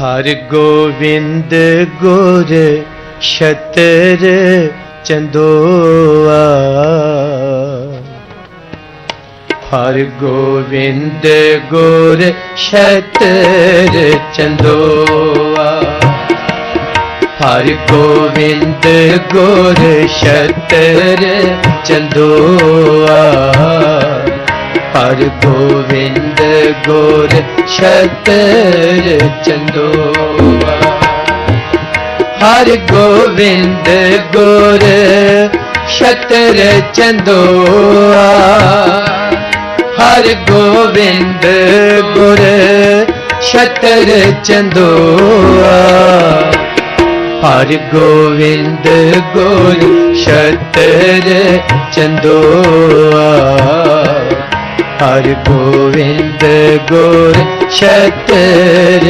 ਹਰ ਗੋਵਿੰਦ ਗੁਰ ਛਤਰ ਚੰਦੋਆ। ਹਰ ਗੋਬਿੰਦ ਗੁਰ ਛਤਰ ਚੰਦੋਆ। ਹਰ ਗੋਬਿੰਦ ਗੁਰ ਛਤਰ ਚੰਦੋਆ। ਹਰ ਗੋਵਿੰਦ ਗੋਰ ਛਤਰ ਚੰਦੋਆ। ਹਰ ਗੋਵਿੰਦ ਗੋਰ ਛਤਰ ਚੰਦੋਆ। ਹਰ ਗੋਵਿੰਦ ਗੁਰ ਛਤਰ ਚੰਦੋਆ। ਹਰ ਗੋਵਿੰਦ ਗੁਰ ਛਤਰ ਚੰਦੋਆ। ਹਰ ਗੋਬਿੰਦ ਗੁਰ ਛਤਰ